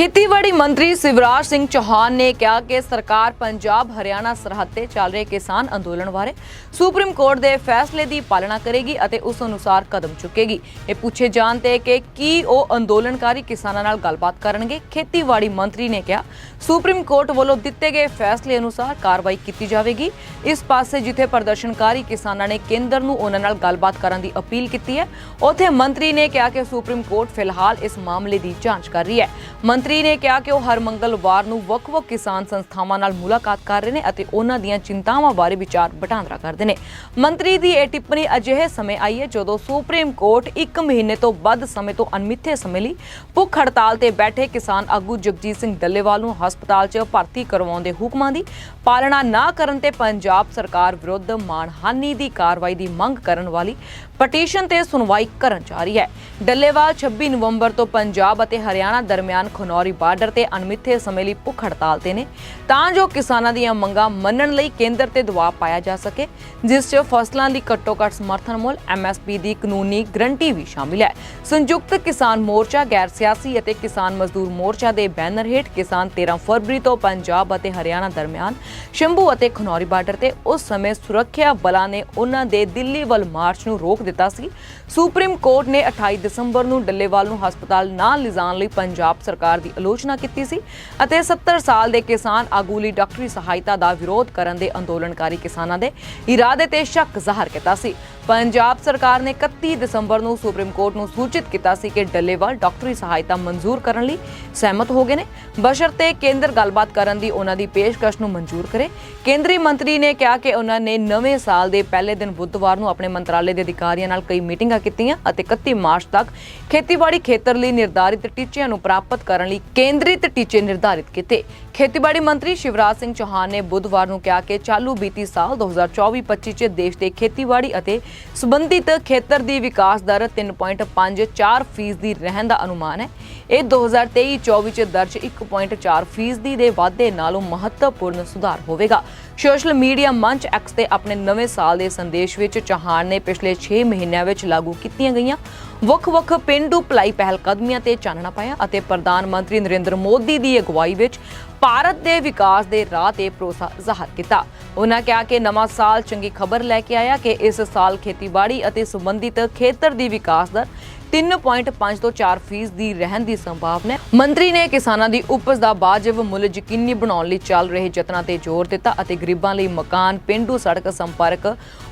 ਖੇਤੀਬਾੜੀ ਮੰਤਰੀ ਸ਼ਿਵਰਾਜ ਸਿੰਘ ਚੌਹਾਨ ਨੇ ਕਿਹਾ ਕਿ ਸਰਕਾਰ ਪੰਜਾਬ ਹਰਿਆਣਾ ਸਰਹੱਦ ਤੇ ਚੱਲ ਰਹੇ ਕਿਸਾਨ ਅੰਦੋਲਨ ਬਾਰੇ ਸੁਪਰੀਮ ਕੋਰਟ ਦੇ ਫੈਸਲੇ ਦੀ ਪਾਲਣਾ ਕਰੇਗੀ ਅਤੇ ਉਸ ਅਨੁਸਾਰ ਕਦਮ ਚੁੱਕੇਗੀ। ਇਹ ਪੁੱਛੇ ਜਾਣ ਤੇ ਕਿ ਕੀ ਉਹ ਅੰਦੋਲਨਕਾਰੀ ਕਿਸਾਨਾਂ ਨਾਲ ਗੱਲਬਾਤ ਕਰਨਗੇ? ਖੇਤੀਬਾੜੀ ਮੰਤਰੀ ਨੇ ਕਿਹਾ, ਸੁਪਰੀਮ ਕੋਰਟ ਵੱਲੋਂ ਦਿੱਤੇ ਗਏ ਫੈਸਲੇ ਅਨੁਸਾਰ ਕਾਰਵਾਈ ਕੀਤੀ ਜਾਵੇਗੀ। ਇਸ ਪਾਸੇ ਜਿੱਥੇ ਪ੍ਰਦਰਸ਼ਨਕਾਰੀ ਕਿਸਾਨਾਂ ਨੇ ਕੇਂਦਰ ਨੂੰ ਉਹਨਾਂ ਨਾਲ ਗੱਲਬਾਤ ਕਰਨ ਦੀ ਅਪੀਲ ਕੀਤੀ ਹੈ, ਉੱਥੇ ਮੰਤਰੀ ਨੇ ਕਿਹਾ ਕਿ ਸੁਪਰੀਮ ਕੋਰਟ ਫਿਲਹਾਲ ਇਸ ਮਾਮਲੇ ਦੀ ਜਾਂਚ ਕਰ ਰਹੀ ਹੈ। ਮੰਤਰੀ ਨੇ ਕਿਹਾ ਕਿ ਉਹ ਹਰ ਮੰਗਲਵਾਰ ਨੂੰ ਵੱਖ-ਵੱਖ ਕਿਸਾਨ ਸੰਸਥਾਵਾਂ ਨਾਲ ਮੁਲਾਕਾਤ ਕਰ ਰਹੇ ਨੇ ਅਤੇ ਉਹਨਾਂ ਦੀਆਂ ਚਿੰਤਾਵਾਂ ਬਾਰੇ ਵਿਚਾਰ ਵਟਾਂਦਰਾ ਕਰਦੇ ਨੇ। ਮੰਤਰੀ ਦੀ ਇਹ ਟਿੱਪਣੀ ਅਜਿਹੇ ਸਮੇਂ ਆਈ ਹੈ ਜਦੋਂ ਸੁਪਰੀਮ ਕੋਰਟ 1 ਮਹੀਨੇ ਤੋਂ ਵੱਧ ਸਮੇਂ ਤੋਂ ਅਣਮਿੱਥੇ ਸਮੇਂ ਲਈ ਭੁੱਖ ਹੜਤਾਲ ਤੇ ਬੈਠੇ ਕਿਸਾਨ ਆਗੂ ਜਗਜੀਤ ਸਿੰਘ ਡੱਲੇਵਾਲ ਨੂੰ ਹਸਪਤਾਲ 'ਚ ਭਰਤੀ ਕਰਵਾਉਣ ਦੇ ਹੁਕਮਾਂ ਦੀ ਪਾਲਣਾ ਨਾ ਕਰਨ ਤੇ ਪੰਜਾਬ ਸਰਕਾਰ ਵਿਰੁੱਧ ਮਾਣਹਾਨੀ ਦੀ ਕਾਰਵਾਈ ਦੀ ਮੰਗ ਕਰਨ ਵਾਲੀ ਪਟੀਸ਼ਨ ਤੇ ਸੁਣਵਾਈ ਕਰਨ ਜਾ ਰਹੀ ਹੈ। ਡੱਲੇਵਾਲ 26 ਨਵੰਬਰ ਤੋਂ ਪੰਜਾਬ ਅਤੇ ਹਰਿਆਣਾ ਦਰਮਿਆਨ ਖਨੌਰੀ ਬਾਰਡਰ ਤੇ ਅਣਮਿੱਥੇ ਸਮੇਂ ਲਈ ਭੁੱਖ ਹੜਤਾਲ ਤੇ ਨੇ। ਤਾਂ ਜੋ ਕਿਸਾਨਾਂ ਦੀਆਂ ਮੰਗਾਂ ਮੰਨਣ ਲਈ ਕੇਂਦਰ ਤੇ ਦਬਾਅ ਪਾਇਆ ਜਾ ਸਕੇ, ਜਿਸ 'ਚ ਫਸਲਾਂ ਦੀ ਘੱਟੋ-ਘੱਟ ਸਮਰਥਨ ਮੁੱਲ ਐਮਐਸਪੀ ਦੀ ਕਾਨੂੰਨੀ ਗਰੰਟੀ ਵੀ ਸ਼ਾਮਿਲ ਹੈ। ਸੰਯੁਕਤ ਕਿਸਾਨ ਮੋਰਚਾ, ਗੈਰ ਸਿਆਸੀ ਅਤੇ ਕਿਸਾਨ ਮਜ਼ਦੂਰ ਮੋਰਚਾ ਦੇ ਬੈਨਰ ਹੇਠ ਕਿਸਾਨ 13 ਫਰਵਰੀ ਤੋਂ ਪੰਜਾਬ ਅਤੇ ਹਰਿਆਣਾ ਦਰਮਿਆਨ ਸ਼ੰਭੂ ਅਤੇ ਖਨੌਰੀ ਬਾਰਡਰ ਤੇ ਉਸ ਸਮੇਂ ਸੁਰੱਖਿਆ ਬਲਾਂ ਨੇ ਉਹਨਾਂ ਦੇ ਦਿੱਲੀ ਵੱਲ ਮਾਰਚ ਨੂੰ ਰੋਕ ਦਿੱਤਾ ਸੀ। ਸੁਪਰੀਮ ਕੋਰਟ ਨੇ 28 ਦਸੰਬਰ ਨੂੰ ਡੱਲੇਵਾਲ ਨੂੰ ਹਸਪਤਾਲ ਨਾ ਲਿਜਾਣ ਲਈ ਪੰਜਾਬ ਸਰਕਾਰ ਦੀ ਆਲੋਚਨਾ ਕੀਤੀ ਸੀ ਅਤੇ 70 ਸਾਲ ਦੇ ਕਿਸਾਨ ਆਗੂ ਡਾਕਟਰੀ ਸਹਾਇਤਾ ਦਾ ਵਿਰੋਧ ਕਰਨ ਦੇ ਅੰਦੋਲਨਕਾਰੀ ਕਿਸਾਨਾਂ ਦੇ ਇਰਾਦੇ ਤੇ ਸ਼ੱਕ ਜ਼ਾਹਰ ਕੀਤਾ ਸੀ। ਪੰਜਾਬ ਸਰਕਾਰ ਨੇ 31 ਦਸੰਬਰ ਨੂੰ ਸੁਪਰੀਮ ਕੋਰਟ ਨੂੰ ਸੂਚਿਤ ਕੀਤਾ ਸੀ ਕਿ ਡੱਲੇਵਾਲ ਡਾਕਟਰੀ ਸਹਾਇਤਾ ਮਨਜ਼ੂਰ ਕਰਨ ਲਈ ਸਹਿਮਤ ਹੋ ਗਏ ਨੇ। ਬਸ਼ਰਤੇ ਕੇਂਦਰ ਗੱਲਬਾਤ ਕਰਨ ਦੀ ਉਹਨਾਂ ਦੀ ਪੇਸ਼ਕਸ਼ ਨੂੰ ਮਨਜ਼ੂਰ ਕਰੇ। ਕੇਂਦਰੀ ਮੰਤਰੀ ਨੇ ਕਿਹਾ ਕਿ ਉਹਨਾਂ ਨੇ ਨਵੇਂ ਸਾਲ ਦੇ ਪਹਿਲੇ ਦਿਨ ਬੁੱਧਵਾਰ ਨੂੰ ਆਪਣੇ ਮੰਤਰਾਲੇ ਦੇ ਅਧਿਕਾਰੀਆਂ ਨਾਲ ਕਈ ਮੀਟਿੰਗਾਂ ਕੀਤੀਆਂ ਅਤੇ 31 ਮਾਰਚ ਤੱਕ ਖੇਤੀਬਾੜੀ ਖੇਤਰ ਲਈ ਨਿਰਧਾਰਿਤ ਟੀਚਿਆਂ ਨੂੰ ਪ੍ਰਾਪਤ ਕਰਨ ਲਈ ਕੇਂਦਰਿਤ ਟੀਚੇ ਨਿਰਧਾਰਿਤ ਕੀਤੇ। ਖੇਤੀਬਾੜੀ ਮੰਤਰੀ ਸ਼ਿਵਰਾਜ ਸਿੰਘ ਚੌਹਾਨ ਨੇ ਬੁੱਧਵਾਰ ਨੂੰ ਕਿਹਾ ਕਿ ਚਾਲੂ ਬੀਤੀ ਸਾਲ 2024-25 ਚ ਦੇਸ਼ ਦੇ ਖੇਤੀਬਾੜੀ ਅਤੇ ਸੰਬੰਧਿਤ ਖੇਤਰ ਦੀ ਵਿਕਾਸ ਦਰ 3.54 ਫੀਸਦੀ ਰਹਿਣ ਦਾ ਅਨੁਮਾਨ ਹੈ। ਇਹ 2023-24 ਚ ਦਰਜ 1.4 ਫੀਸਦੀ ਦੇ ਵਾਧੇ ਨਾਲੋਂ ਮਹੱਤਵਪੂਰਨ ਸੁਧਾਰ ਹੋਵੇਗਾ। ਸੋਸ਼ਲ ਮੀਡੀਆ ਮੰਚ ਐਕਸ ਤੇ ਆਪਣੇ ਨਵੇਂ ਸਾਲ ਦੇ ਸੰਦੇਸ਼ ਵਿੱਚ ਚੌਹਾਨ ਨੇ ਪਿਛਲੇ 6 ਮਹੀਨਿਆਂ ਵਿੱਚ ਲਾਗੂ ਕੀਤੀਆਂ ਗਈਆਂ ਵੱਖ-ਵੱਖ ਪਿੰਡੂ ਭਲਾਈ ਪਹਿਲਕਦਮੀਆਂ ਤੇ ਚਾਨਣਾ ਪਾਇਆ ਅਤੇ ਪ੍ਰਧਾਨ ਮੰਤਰੀ ਨਰਿੰਦਰ ਮੋਦੀ ਦੀ ਅਗਵਾਈ ਵਿੱਚ ਭਾਰਤ ਦੇ ਵਿਕਾਸ ਦੇ ਰਾਹ ਤੇ ਭਰੋਸਾ ਜ਼ਾਹਰ ਕੀਤਾ। ਉਹਨਾਂ ਕਿਹਾ ਕਿ ਨਵਾਂ ਸਾਲ ਚੰਗੀ ਖਬਰ ਲੈ ਕੇ ਆਇਆ ਕਿ ਇਸ ਸਾਲ ਖੇਤੀਬਾੜੀ ਅਤੇ ਸੰਬੰਧਿਤ ਖੇਤਰ ਦੀ ਵਿਕਾਸ ਦਰ 3.5 ਤੋਂ 4 ਫੀਸ ਦੀ ਰਹਿਣ ਦੀ ਸੰਭਾਵਨਾ ਹੈ। ਮੰਤਰੀ ਨੇ ਕਿਸਾਨਾਂ ਦੀ ਉਪਜ ਦਾ ਵਾਜਬ ਮੁੱਲ ਯਕੀਨੀ ਬਣਾਉਣ ਲਈ ਚੱਲ ਰਹੇ ਯਤਨਾਂ ਤੇ ਜ਼ੋਰ ਦਿੱਤਾ ਅਤੇ ਗਰੀਬਾਂ ਲਈ ਮਕਾਨ, ਪਿੰਡੂ ਸੜਕ ਸੰਪਰਕ,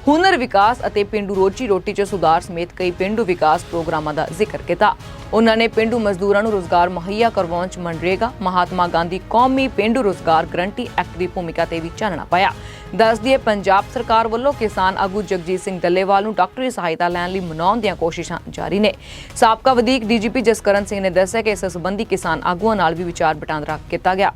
ਹੁਨਰ ਵਿਕਾਸ ਅਤੇ ਪਿੰਡੂ ਰੋਜੀ ਰੋਟੀ 'ਚ ਸੁਧਾਰ ਸਮੇਤ ਕਈ ਪਿੰਡੂ ਵਿਕਾਸ ਪ੍ਰੋਗਰਾਮਾਂ ਦਾ ਜ਼ਿਕਰ ਕੀਤਾ। ਉਹਨਾਂ ਨੇ ਪਿੰਡੂ ਮਜ਼ਦੂਰਾਂ ਨੂੰ ਰੋਜ਼ਗਾਰ ਮੁਹੱਈਆ ਕਰਵਾਉਣ 'ਚ ਮਨਰੇਗਾ। ਮਹਾਤਮਾ ਗਾਂਧੀ ਕੌਮੀ ਪਿੰਡੂ ਰੋਜ਼ਗਾਰ ਗਰੰਟੀ ਐਕਟ ਦੀ ਭੂਮਿਕਾ ਤੇ ਵੀ ਚਾਨਣਾ ਪਾਇਆ। ਦੱਸ ਦਈਏ, ਪੰਜਾਬ ਸਰਕਾਰ ਵੱਲੋਂ ਕਿਸਾਨ ਆਗੂ ਜਗਜੀਤ ਸਿੰਘ ਡੱਲੇਵਾਲ ਨੂੰ ਡਾਕਟਰੀ ਸਹਾਇਤਾ ਲੈਣ ਲਈ ਮਨਾਉਣ ਦੀਆਂ ਕੋਸ਼ਿਸ਼ਾਂ ਜਾਰੀ ਨੇ। ਸਾਬਕਾ ਵਧੀਕ ਡੀਜੀਪੀ ਜਸਕਰਨ ਸਿੰਘ ਨੇ ਦੱਸਿਆ ਕਿ ਇਸ ਸਬੰਧੀ ਕਿਸਾਨ ਆਗੂਆਂ ਨਾਲ ਵੀ ਵਿਚਾਰ ਵਟਾਂਦਰਾ ਕੀਤਾ ਗਿਆ।